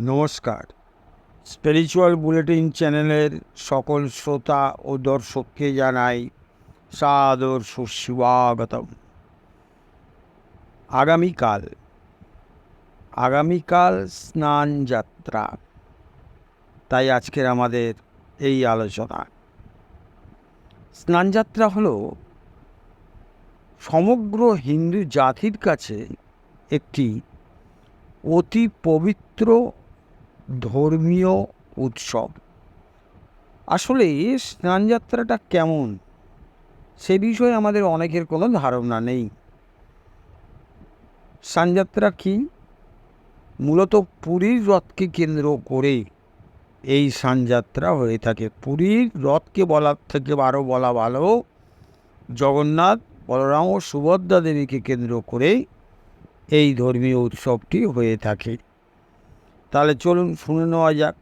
নমস্কার। Spiritual bulletin চ্যানেলের সকল শ্রোতা ও দর্শককে জানাই সাদর সুস্বাগতম। আগামীকাল আগামীকাল স্নান যাত্রা। তাই আজকের আমাদের এই আলোচনা। স্নানযাত্রা হলো সমগ্র হিন্দু জাতির কাছে একটি অতি পবিত্র ধর্মীয় উৎসব। আসলে স্নানযাত্রাটা কেমন? সে বিষয়ে আমাদের অনেকের কোনো ধারণা নেই। স্নানযাত্রা কি? মূলত পুরীর রথকে কেন্দ্র করে এই স্নানযাত্রা হয়ে থাকে। পুরীর রথকে বলার থেকে আরও বলা ভালো, জগন্নাথ, বলরাম ও সুভদ্রা দেবীকে কেন্দ্র করে এই ধর্মীয় উৎসবটি হয়ে থাকে। তাহলে চলুন শুনে নেওয়া যাক।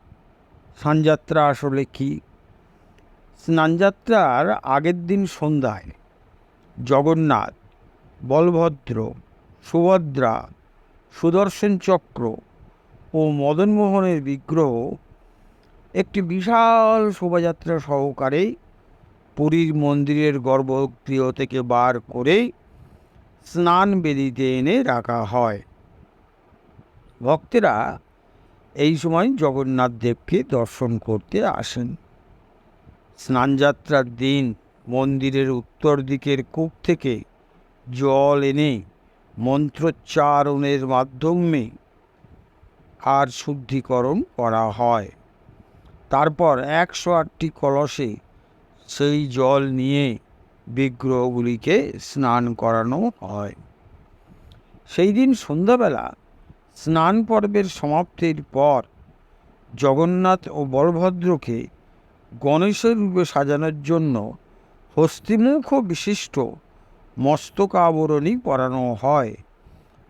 স্নানযাত্রা আসলে কি? স্নানযাত্রার আগের দিন সন্ধ্যায় জগন্নাথ, বলভদ্র, সুভদ্রা, সুদর্শন চক্র ও মদনমোহনের বিগ্রহ একটি বিশাল শোভাযাত্রা সহকারে পুরীর মন্দিরের গর্ভগৃহ থেকে বার করে স্নান বেদিতে এনে রাখা হয়। ভক্তেরা এই সময় জগন্নাথ দেবকে দর্শন করতে আসেন। স্নানযাত্রার দিন মন্দিরের উত্তর দিকের কূপ থেকে জল এনে মন্ত্রোচ্চারণের মাধ্যমে আর শুদ্ধিকরণ করা হয়। তারপর একশো আটটি কলসে সেই জল নিয়ে বিগ্রহগুলিকে স্নান করানো হয়। সেই দিন সন্ধ্যাবেলা স্নান পর্বের সমাপ্তির পর জগন্নাথ ও বলভদ্রকে গণেশের রূপে সাজানোর জন্য হস্তিমুখ বিশিষ্ট মস্তক আবরণী পরানো হয়।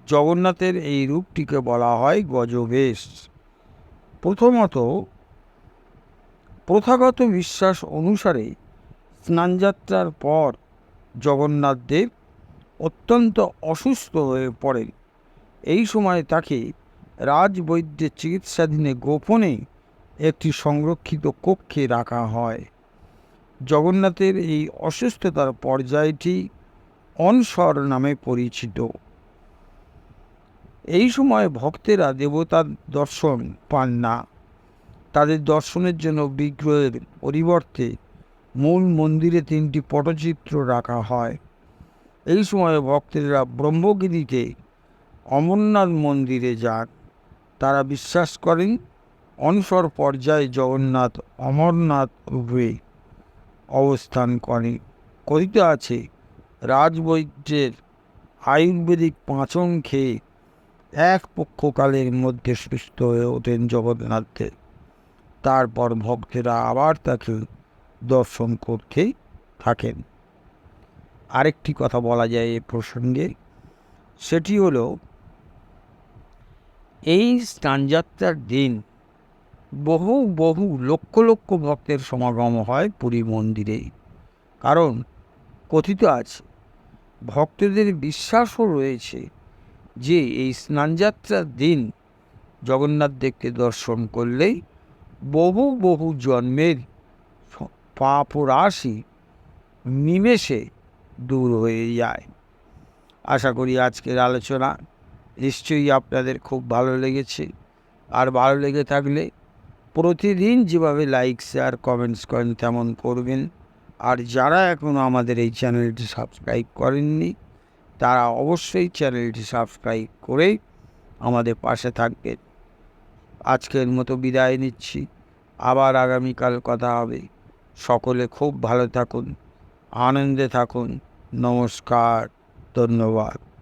জগন্নাথের এই রূপটিকে বলা হয় গজবেশ। প্রথমত, প্রথাগত বিশ্বাস অনুসারে স্নানযাত্রার পর জগন্নাথ দেব অত্যন্ত অসুস্থ হয়ে পড়েন। এই সময় তাকে রাজবৈদ্যের চিকিৎসাধীনে গোপনে একটি সংরক্ষিত কক্ষে রাখা হয়। জগন্নাথের এই অসুস্থতার পর্যায়টি অনসর নামে পরিচিত। এই সময় ভক্তেরা দেবতার দর্শন পান না। তাদের দর্শনের জন্য বিগ্রহের পরিবর্তে মূল মন্দিরে তিনটি পটচিত্র রাখা হয়। এই সময় ভক্তেরা ব্রহ্মগিরিতে অমরনাথ মন্দিরে যান। তারা বিশ্বাস করেন অনসর পর্যায়ে জগন্নাথ অমরনাথ রূপে অবস্থান করেন। কথিত আছে, রাজবৈদ্যের আয়ুর্বেদিক পাঁচন খেয়ে এক পক্ষকালের মধ্যে সুস্থ হয়ে ওঠেন জগন্নাথের তারপর ভক্তেরা আবার তাকে দর্শন করতে থাকেন। আরেকটি কথা বলা যায় এ প্রসঙ্গে। সেটি হলো এই স্নানযাত্রার দিন বহু বহু, লক্ষ লক্ষ ভক্তের সমাগম হয় পুরী মন্দিরে। কারণ কথিত আছে, ভক্তদের বিশ্বাসও রয়েছে যে এই স্নানযাত্রার দিন জগন্নাথ দেবকে দর্শন করলেই বহু বহু জন্মের পাপ রাশি নিমেষে দূর হয়ে যায়। আশা করি আজকের আলোচনা নিশ্চয়ই আপনাদের খুব ভালো লেগেছে। আর ভালো লেগে থাকলে প্রতিদিন যেভাবে লাইক শেয়ার কমেন্টস করেন তেমন করবেন। আর যারা এখনও আমাদের এই চ্যানেলটি সাবস্ক্রাইব করেননি, তারা অবশ্যই চ্যানেলটি সাবস্ক্রাইব করে আমাদের পাশে থাকবেন। আজকের মতো বিদায় নিচ্ছি। আবার আগামীকাল কথা হবে। সকলে খুব ভালো থাকুন, আনন্দে থাকুন। নমস্কার, ধন্যবাদ।